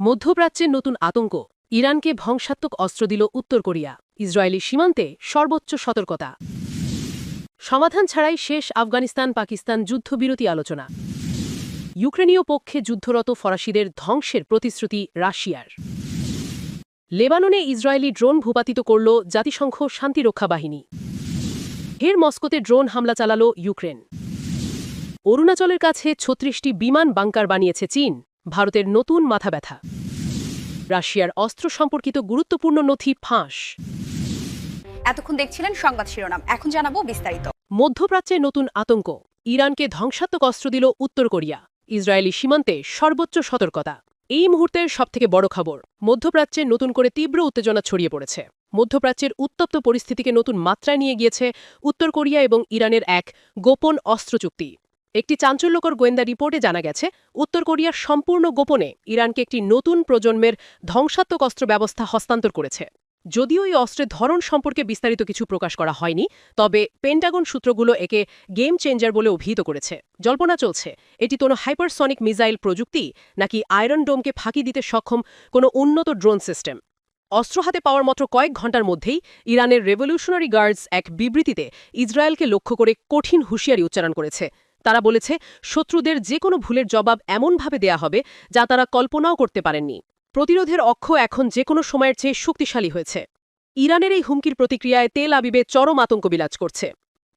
মধ্যপ্রাচ্যের নতুন আতঙ্ক। ইরানকে ধ্বংসাত্মক অস্ত্র দিল উত্তর কোরিয়া। ইসরায়েলি সীমান্তে সর্বোচ্চ সতর্কতা। সমাধান ছাড়াই শেষ আফগানিস্তান পাকিস্তান যুদ্ধবিরতি আলোচনা। ইউক্রেনীয় পক্ষে যুদ্ধরত ফরাসিদের ধ্বংসের প্রতিশ্রুতি রাশিয়ার। লেবাননে ইসরায়েলি ড্রোন ভূপাতিত করল জাতিসংঘ শান্তিরক্ষা বাহিনী। হের মস্কোতে ড্রোন হামলা চালাল ইউক্রেন। অরুণাচলের কাছে ছত্রিশটি বিমান বাংকার বানিয়েছে চীন। ভারতের নতুন মাথা ব্যথা। রাশিয়ার অস্ত্র সম্পর্কিত গুরুত্বপূর্ণ নথি ফাঁস। এতক্ষণ দেখছিলেন সংবাদ শিরোনাম। এখন জানাব বিস্তারিত। মধ্যপ্রাচ্যের নতুন আতঙ্ক। ইরানকে ধ্বংসাত্মক অস্ত্র দিল উত্তর কোরিয়া। ইসরায়েলি সীমান্তে সর্বোচ্চ সতর্কতা। এই মুহূর্তের সবথেকে বড় খবর মধ্যপ্রাচ্যে নতুন করে তীব্র উত্তেজনা ছড়িয়ে পড়েছে। মধ্যপ্রাচ্যের উত্তপ্ত পরিস্থিতিকে নতুন মাত্রায় নিয়ে গিয়েছে উত্তর কোরিয়া এবং ইরানের এক গোপন অস্ত্র চুক্তি। একটি চাঞ্চল্যকর গোয়েন্দা রিপোর্টে জানা গেছে, উত্তর কোরিয়ার সম্পূর্ণ গোপনে ইরানকে একটি নতুন প্রজন্মের ধ্বংসাত্মক অস্ত্র ব্যবস্থা হস্তান্তর করেছে। যদিও এই অস্ত্রের ধরন সম্পর্কে বিস্তারিত কিছু প্রকাশ করা হয়নি, তবে পেন্টাগন সূত্রগুলো একে গেম চেঞ্জার বলে অভিহিত করেছে। জল্পনা চলছে, এটি কোনো হাইপারসনিক মিসাইল প্রযুক্তি নাকি আয়রন ডোমকে ফাঁকি দিতে সক্ষম কোনো উন্নত ড্রোন সিস্টেম। অস্ত্র হাতে পাওয়ার মাত্র কয়েক ঘণ্টার মধ্যেই ইরানের রেভলিউশনারি গার্ডস এক বিবৃতিতে ইসরায়েলকে লক্ষ্য করে কঠিন হুঁশিয়ারি উচ্চারণ করেছে। তারা বলেছে, শত্রুদের যে কোনো ভুলের জবাব এমনভাবে দেয়া হবে যা তারা কল্পনাও করতে পারেননি। প্রতিরোধের অক্ষ এখন যে কোনো সময়ের চেয়ে শক্তিশালী হয়েছে। ইরানের এই হুমকির প্রতিক্রিয়ায় তেল আবিবে চরম আতঙ্ক বিরাজ করছে।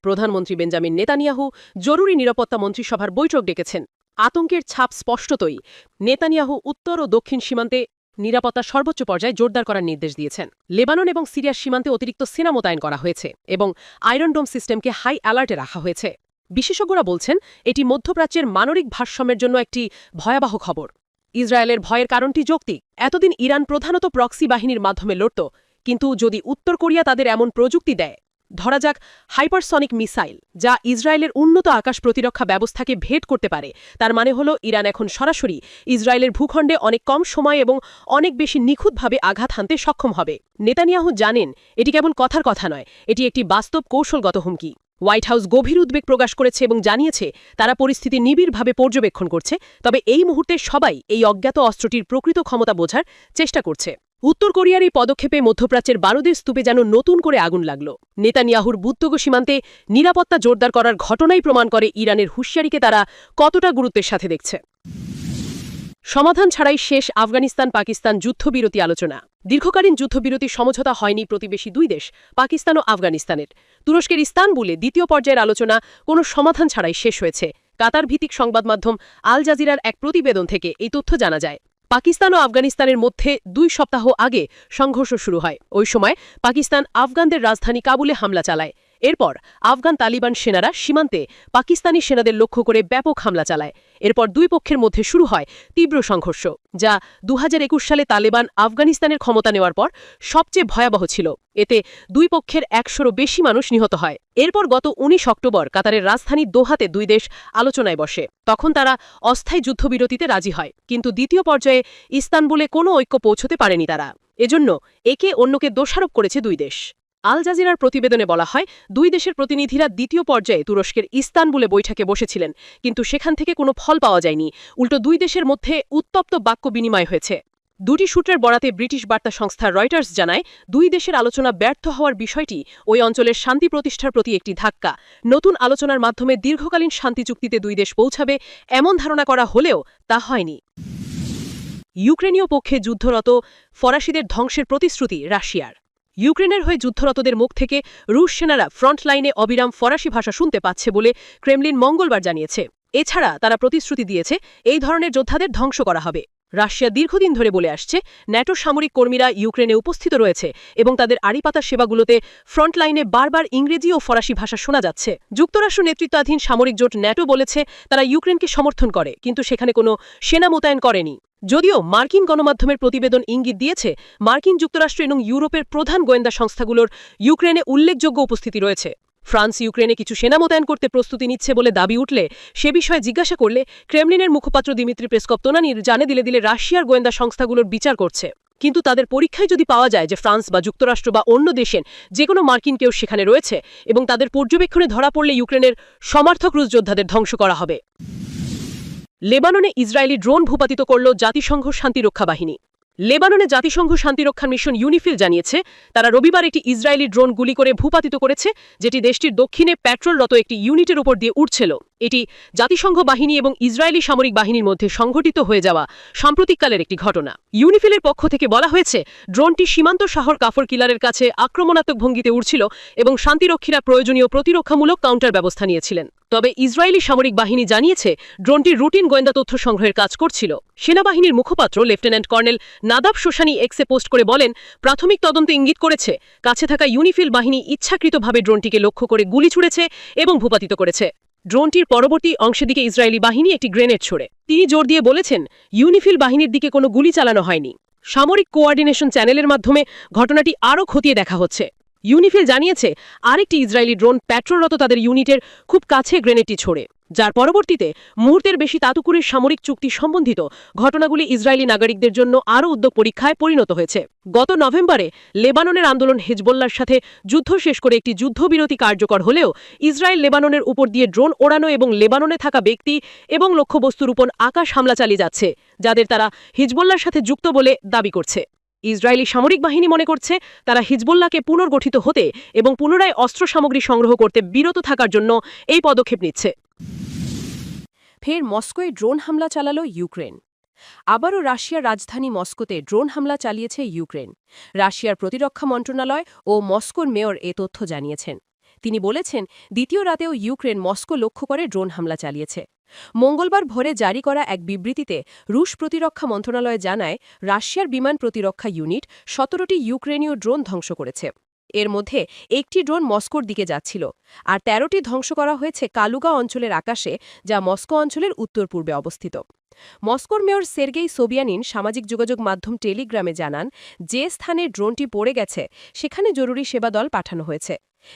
প্রধানমন্ত্রী বেঞ্জামিন নেতানিয়াহু জরুরি নিরাপত্তা মন্ত্রিসভার বৈঠক ডেকেছেন। আতঙ্কের ছাপ স্পষ্টতই নেতানিয়াহু উত্তর ও দক্ষিণ সীমান্তে নিরাপত্তা সর্বোচ্চ পর্যায়ে জোরদার করার নির্দেশ দিয়েছেন। লেবানন এবং সিরিয়ার সীমান্তে অতিরিক্ত সেনা মোতায়েন করা হয়েছে এবং আয়রন ডোম সিস্টেমকে হাই অ্যালার্টে রাখা হয়েছে। বিশেষজ্ঞরা বলছেন, এটি মধ্যপ্রাচ্যের মানরিক ভারসাম্যের জন্য একটি ভয়াবহ খবর। ইসরায়েলের ভয়ের কারণটি যৌক্তিক। এতদিন ইরান প্রধানত প্রক্সি বাহিনীর মাধ্যমে লড়ত, কিন্তু যদি উত্তর কোরিয়া তাদের এমন প্রযুক্তি দেয়, ধরা যাক হাইপারসনিক মিসাইল, যা ইসরায়েলের উন্নত আকাশ প্রতিরক্ষা ব্যবস্থাকে ভেট করতে পারে, তার মানে হল ইরান এখন সরাসরি ইসরায়েলের ভূখণ্ডে অনেক কম সময় এবং অনেক বেশি নিখুঁতভাবে আঘাত হানতে সক্ষম হবে। নেতানিয়াহু জানেন, এটি কেবল কথার কথা নয়, এটি একটি বাস্তব কৌশলগত হুমকি। হোয়াইট হাউস গভীর উদ্বেগ প্রকাশ করেছে এবং জানিয়েছে, তারা পরিস্থিতি নিবিড়ভাবে পর্যবেক্ষণ করছে, তবে এই মুহূর্তে সবাই এই অজ্ঞাত অস্ত্রটির প্রকৃত ক্ষমতা বোঝার চেষ্টা করছে। উত্তর কোরিয়ার এই পদক্ষেপে মধ্যপ্রাচ্যের বারুদের স্তূপে যেন নতুন করে আগুন লাগল। নেতানিয়াহুর বুদ্ধগ সীমান্তে নিরাপত্তা জোরদার করার ঘটনাই প্রমাণ করে ইরানের হুঁশিয়ারিকে তারা কতটা গুরুত্বের সাথে দেখছে। সমাধান ছাড়াই শেষ আফগানিস্তান পাকিস্তান যুদ্ধবিরতি আলোচনা। দীর্ঘকালীন যুদ্ধবিরতি সমঝোতা হয়নি প্রতিবেশী দুই দেশ, পাকিস্তান ও আফগানিস্তানের। তুরস্কের ইস্তানবুলে দ্বিতীয় পর্যায়ের আলোচনা কোনো সমাধান ছাড়াই শেষ হয়েছে। কাতার ভিত্তিক সংবাদ মাধ্যম আল জাজিরার এক প্রতিবেদন থেকে এই তথ্য জানা যায়। পাকিস্তান ও আফগানিস্তানের মধ্যে দুই সপ্তাহ আগে সংঘর্ষ শুরু হয়। ওই সময় পাকিস্তান আফগানদের রাজধানী কাবুলে হামলা চালায়। এরপর আফগান তালিবান সেনারা সীমান্তে পাকিস্তানি সেনাদের লক্ষ্য করে ব্যাপক হামলা চালায়। এরপর দুই পক্ষের মধ্যে শুরু হয় তীব্র সংঘর্ষ, যা দু হাজার একুশ সালে তালেবান আফগানিস্তানের ক্ষমতা নেওয়ার পর সবচেয়ে ভয়াবহ ছিল। এতে দুই পক্ষের একশোরও বেশি মানুষ নিহত হয়। এরপর গত ১৯ অক্টোবর কাতারের রাজধানী দোহাতে দুই দেশ আলোচনায় বসে। তখন তারা অস্থায়ী যুদ্ধবিরতিতে রাজি হয়, কিন্তু দ্বিতীয় পর্যায়ে ইস্তানবুলে কোনো ঐক্য পৌঁছতে পারেনি তারা। এজন্য একে অন্যকে দোষারোপ করেছে দুই দেশ। আল জাজিরার প্রতিবেদনে বলা হয়, দুই দেশের প্রতিনিধিরা দ্বিতীয় পর্যায়ে তুরস্কের ইস্তানবুলে বৈঠকে বসেছিলেন, কিন্তু সেখান থেকে কোনো ফল পাওয়া যায়নি। উল্টো দুই দেশের মধ্যে উত্তপ্ত বাক্য বিনিময় হয়েছে। দুটি সূত্রের বরাতে ব্রিটিশ বার্তা সংস্থা রয়টার্স জানায়, দুই দেশের আলোচনা ব্যর্থ হওয়ার বিষয়টি ওই অঞ্চলের শান্তি প্রতিষ্ঠার প্রতি একটি ধাক্কা। নতুন আলোচনার মাধ্যমে দীর্ঘকালীন শান্তি চুক্তিতে দুই দেশ পৌঁছাবে, এমন ধারণা করা হলেও তা হয়নি। ইউক্রেনীয় পক্ষে যুদ্ধরত ফরাসিদের ধ্বংসের প্রতিশ্রুতি রাশিয়ার। ইউক্রেনের হয়ে যুদ্ধরতদের মুখ থেকে রুশ সেনারা ফ্রন্টলাইনে অবিরাম ফরাসি ভাষা শুনতে পাচ্ছে বলে ক্রেমলিন মঙ্গলবার জানিয়েছে। এছাড়া তারা প্রতিশ্রুতি দিয়েছে, এই ধরনের যোদ্ধাদের ধ্বংস করা হবে। রাশিয়া দীর্ঘদিন ধরে বলে আসছে, ন্যাটো সামরিক কর্মীরা ইউক্রেনে উপস্থিত রয়েছে এবং তাদের আড়িপাতা সেবাগুলোতে ফ্রন্টলাইনে বারবার ইংরেজি ও ফরাসি ভাষা শোনা যাচ্ছে। যুক্তরাষ্ট্র নেতৃত্বাধীন সামরিক জোট ন্যাটো বলেছে, তারা ইউক্রেনকে সমর্থন করে, কিন্তু সেখানে কোনো সেনা মোতায়েন করেনি। যদিও মার্কিন গণমাধ্যমের প্রতিবেদন ইঙ্গিত দিয়েছে, মার্কিন যুক্তরাষ্ট্র এবং ইউরোপের প্রধান গোয়েন্দা সংস্থাগুলোর ইউক্রেনে উল্লেখযোগ্য উপস্থিতি রয়েছে। ফ্রান্স ইউক্রেনে কিছু সেনা মোতায়েন করতে প্রস্তুতি নিচ্ছে বলে দাবি উঠলে সে বিষয়ে জিজ্ঞাসা করলে ক্রেমলিনের মুখপাত্র দিমিত্রি পেসকপ তোনানির জানে দিলে দিলে রাশিয়ার গোয়েন্দা সংস্থাগুলোর বিচার করছে। কিন্তু তাদের পরীক্ষায় যদি পাওয়া যায় যে ফ্রান্স বা যুক্তরাষ্ট্র বা অন্য দেশের যে কোনো মার্কিন কেউ সেখানে রয়েছে এবং তাদের পর্যবেক্ষণে ধরা পড়লে ইউক্রেনের সমর্থক রুশ যোদ্ধাদের ধ্বংস করা হবে। লেবাননে ইসরায়েলি ড্রোন ভূপাতিত করল জাতিসংঘ শান্তিরক্ষা বাহিনী। লেবাননে জাতিসংঘ শান্তিরক্ষা মিশন ইউনিফিল জানিয়েছে, তারা রবিবার একটি ইসরায়েলি ড্রোন গুলি করে ভূপাতিত করেছে, যেটি দেশটির দক্ষিণে পেট্রোলরত একটি ইউনিটের উপর দিয়ে উঠছিল এটি জাতিসংঘ বাহিনী এবং ইসরায়েলি সামরিক বাহিনীর মধ্যে সংঘটিত হয়ে যাওয়া সাম্প্রতিককালের একটি ঘটনা। ইউনিফিলের পক্ষ থেকে বলা হয়েছে, ড্রোনটি সীমান্ত শহর কাফর কিলারের কাছে আক্রমণাত্মক ভঙ্গিতে উড়ছিল এবং শান্তিরক্ষীরা প্রয়োজনীয় প্রতিরক্ষামূলক কাউন্টার ব্যবস্থা নিয়েছিলেন। তবে ইসরায়েলি সামরিক বাহিনী জানিয়েছে, ড্রোনটি রুটিন গোয়েন্দা তথ্য সংগ্রহের কাজ করছিল। সেনাবাহিনীর মুখপাত্র, লেফটেন্যান্ট কর্নেল নাদাব শোশানি এক্সে পোস্ট করে বলেন, প্রাথমিক তদন্তে ইঙ্গিত করেছে, কাছে থাকা ইউনিফিল বাহিনী ইচ্ছাকৃতভাবে ড্রোনটিকে লক্ষ্য করে গুলি ছুড়েছে এবং ভূপাতিত করেছে। ড্রোনটির পরবর্তী অংশের দিকে ইসরায়েলি বাহিনী একটি গ্রেনেড ছোড়ে। তিনি জোর দিয়ে বলেছেন, ইউনিফিল বাহিনীর দিকে কোনো গুলি চালানো হয়নি। সামরিক কোঅর্ডিনেশন চ্যানেলের মাধ্যমে ঘটনাটি আরও খতিয়ে দেখা হচ্ছে। ইউনিফিল জানিয়েছে, আরেকটি ইসরায়েলি ড্রোন পেট্রোলরত তাদের ইউনিটের খুব কাছে গ্রেনেডটি ছোড়ে। যার পরবর্তীতে মুহূর্তের বেশি তাতুকুরের সামরিক চুক্তি সম্বন্ধিত ঘটনাগুলি ইসরায়েলি নাগরিকদের জন্য আরও উদ্যোগ পরীক্ষায় পরিণত হয়েছে। গত নভেম্বরে লেবাননের আন্দোলন হেজবোল্লার সাথে যুদ্ধ শেষ করে একটি যুদ্ধবিরতি কার্যকর হলেও ইসরায়েল লেবাননের উপর দিয়ে ড্রোন ওড়ানো এবং লেবাননে থাকা ব্যক্তি এবং লক্ষ্যবস্তুর উপর আকাশ হামলা চালিয়ে যাচ্ছে, যাদের তারা হিজবোল্লার সাথে যুক্ত বলে দাবি করছে। ইসরায়েলি সামরিক বাহিনী মনে করছে তারা হিজবুল্লাহকে পুনর্গঠিত হতে এবং পুনরায় অস্ত্র সামগ্রী সংগ্রহ করতে বিরত থাকার জন্য এই পদক্ষেপ নিচ্ছে। ফের মস্কোয় ড্রোন হামলা চালাল ইউক্রেন। আবারও রাশিয়ার রাজধানী মস্কোতে ড্রোন হামলা চালিয়েছে ইউক্রেন। রাশিয়ার প্রতিরক্ষা মন্ত্রণালয় ও মস্কোর মেয়র এ তথ্য জানিয়েছেন। তিনি বলেছেন, দ্বিতীয় রাতেও ইউক্রেন মস্কো লক্ষ্য করে ড্রোন হামলা চালিয়েছে। মঙ্গলবার ভোরে জারি করা এক বিবৃতিতে রুশ প্রতিরক্ষা মন্ত্রণালয় জানায়, রাশিয়ার বিমান প্রতিরক্ষা ইউনিট সতেরোটি ইউক্রেনীয় ড্রোন ধ্বংস করেছে। এর মধ্যে একটি ড্রোন মস্কোর দিকে যাচ্ছিল, আর তেরোটি ধ্বংস করা হয়েছে কালুগা অঞ্চলের আকাশে, যা মস্কো অঞ্চলের উত্তর পূর্বে অবস্থিত। মস্কোর মেয়র সের্গেই সোবিয়ানিন সামাজিক যোগাযোগ মাধ্যম টেলিগ্রামে জানান, যে স্থানে ড্রোনটি পড়ে গেছে, সেখানে জরুরি সেবা দল পাঠানো হয়েছে।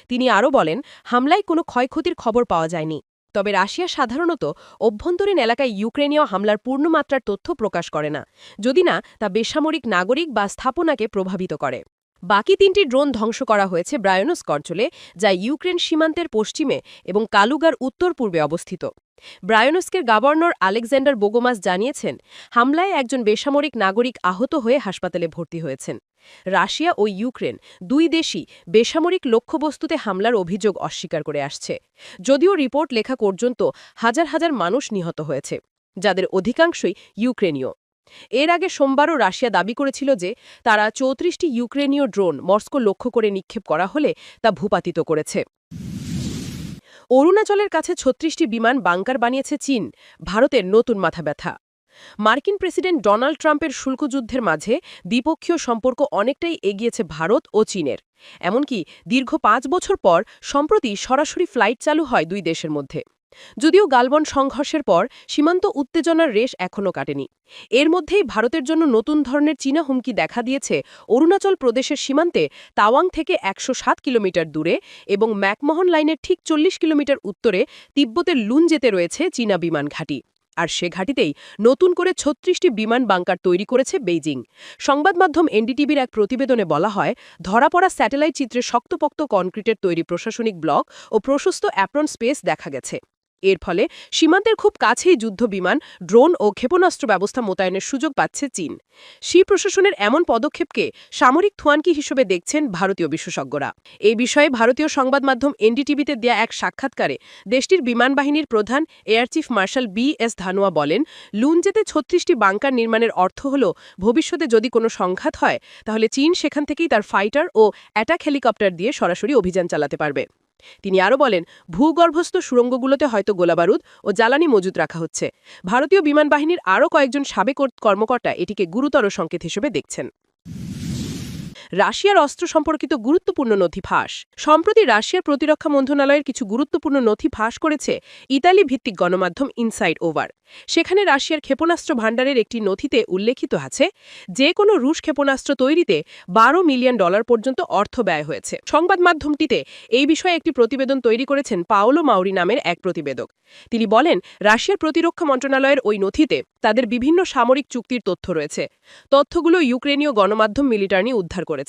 তিনি আরও বলেন, হামলায় কোনো ক্ষয়ক্ষতির খবর পাওয়া যায়নি। তবে রাশিয়া সাধারণত অভ্যন্তরীণ এলাকায় ইউক্রেনীয় হামলার পূর্ণমাত্রার তথ্য প্রকাশ করে না। যদি না, তা বেসামরিক নাগরিক বা স্থাপনাকে প্রভাবিত করে। বাকি তিনটি ড্রোন ধ্বংস করা হয়েছে ব্রায়নস্ক অঞ্চলে, যা ইউক্রেন সীমান্তের পশ্চিমে এবং কালুগার উত্তর পূর্বে অবস্থিত। ব্রায়নস্কের গভর্নর আলেকজান্ডার বোগোমাস জানিয়েছেন, হামলায় একজন বেসামরিক নাগরিক আহত হয়ে হাসপাতালে ভর্তি হয়েছেন। রাশিয়া ও ইউক্রেন দুই দেশই বেসামরিক লক্ষ্যবস্তুতে হামলার অভিযোগ অস্বীকার করে আসছে। যদিও রিপোর্ট লেখা পর্যন্ত হাজার হাজার মানুষ নিহত হয়েছে, যাদের অধিকাংশই ইউক্রেনীয়। এর আগে সোমবারও রাশিয়া দাবি করেছিল যে তারা চৌত্রিশটি ইউক্রেনীয় ড্রোন মস্কো লক্ষ্য করে নিক্ষেপ করা হলে তা ভূপাতিত করেছে। অরুণাচলের কাছে ছত্রিশটি বিমান বাংকার বানিয়েছে চীন, ভারতের নতুন মাথা ব্যথা। মার্কিন প্রেসিডেন্ট ডোনাল্ড ট্রাম্পের শুল্কযুদ্ধের মাঝে দ্বিপক্ষীয় সম্পর্ক অনেকটাই এগিয়েছে ভারত ও চীনের। এমনকি দীর্ঘ পাঁচ বছর পর সম্প্রতি সরাসরি ফ্লাইট চালু হয় দুই দেশের মধ্যে। যদিও গালবন সংঘর্ষের পর সীমান্ত উত্তেজনার রেশ এখনও কাটেনি। এর মধ্যেই ভারতের জন্য নতুন ধরনের চীনা হুমকি দেখা দিয়েছে অরুণাচল প্রদেশের সীমান্তে তাওয়াং থেকে একশো সাত কিলোমিটার দূরে এবং ম্যাকমোহন লাইনের ঠিক চল্লিশ কিলোমিটার উত্তরে তিব্বতের লুন যেতে রয়েছে চীনা বিমান ঘাঁটি। আর সে ঘাঁটিতেই নতুন করে ছত্রিশটি বিমান বাংকার তৈরি করেছে বেইজিং। সংবাদ মাধ্যম এনডিটিভির এক প্রতিবেদনে বলা হয় ধরা পড়া স্যাটেলাইট চিত্রে শক্তপোক্ত কনক্রিটের তৈরি প্রশাসনিক ব্লক ও প্রশস্ত অ্যাপ্রন স্পেস দেখা গেছে। এর ফলে সীমান্তের খুব কাছেই যুদ্ধ বিমান, ড্রোন ও ক্ষেপণাস্ত্র ব্যবস্থা মোতায়েনের সুযোগ পাচ্ছে চীন। সি প্রশাসনের এমন পদক্ষেপকে সামরিক থুয়ানকি হিসেবে দেখছেন ভারতীয় বিশেষজ্ঞরা। এ বিষয়ে ভারতীয় সংবাদ মাধ্যম এনডিটিভিতে দেয়া এক সাক্ষাৎকারে দেশটির বিমান বাহিনীর প্রধান air chief marshal B S Dhanoa বলেন লুনজেতে ছত্রিশটি বাংকার নির্মাণের অর্থ হল, ভবিষ্যতে যদি কোনো সংঘাত হয়, তাহলে চীন সেখান থেকেই তার ফাইটার ও অ্যাটাক হেলিকপ্টার দিয়ে সরাসরি অভিযান চালাতে পারবে। তিনি আরও বলেন, ভূগর্ভস্থ সুড়ঙ্গগুলোতে হয়তো গোলাবারুদ ও জ্বালানি মজুত রাখা হচ্ছে। ভারতীয় বিমান বাহিনীর আরও কয়েকজন সাবেক কর্মকর্তা এটিকে গুরুতর সংকেত হিসেবে দেখছেন। রাশিয়ার অস্ত্র সম্পর্কিত গুরুত্বপূর্ণ নথি ফাঁস। সম্প্রতি রাশিয়ার প্রতিরক্ষা মন্ত্রণালয়ের কিছু গুরুত্বপূর্ণ নথি ফাঁস করেছে ইতালি ভিত্তিক গণমাধ্যম ইনসাইড ওভার। সেখানে রাশিয়ার ক্ষেপণাস্ত্র ভাণ্ডারের একটি নথিতে উল্লেখিত আছে, যে কোনো রুশ ক্ষেপণাস্ত্র তৈরিতে বারো মিলিয়ন ডলার পর্যন্ত অর্থ ব্যয় হয়েছে। সংবাদ মাধ্যমটিতে এই বিষয়ে একটি প্রতিবেদন তৈরি করেছেন পাওলো মাউরি নামের এক প্রতিবেদক। তিনি বলেন, রাশিয়ার প্রতিরক্ষা মন্ত্রণালয়ের ওই নথিতে তাদের বিভিন্ন সামরিক চুক্তির তথ্য রয়েছে। তথ্যগুলো ইউক্রেনীয় গণমাধ্যম মিলিটার্নি উদ্ধার করেছে।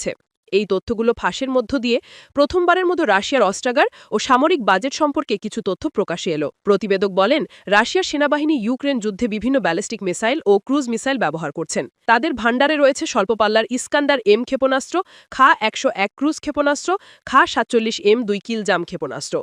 এই তথ্যগুলো ফাঁসের মধ্য দিয়ে প্রথমবারের মতো রাশিয়ার অস্ত্রাগার ও সামরিক বাজেট সম্পর্কে কিছু তথ্য প্রকাশে এলো। প্রতিবেদক বলেন, রাশিয়ার সেনাবাহিনী ইউক্রেন যুদ্ধে বিভিন্ন ব্যালিস্টিক মিসাইল ও ক্রুজ মিসাইল ব্যবহার করছেন। তাদের ভাণ্ডারে রয়েছে স্বল্পপাল্লার ইস্কান্দার এম ক্ষেপণাস্ত্র, খা একশো এক ক্রুজ ক্ষেপণাস্ত্র, খা সাতচল্লিশ এম দুই কিলজাম ক্ষেপণাস্ত্র।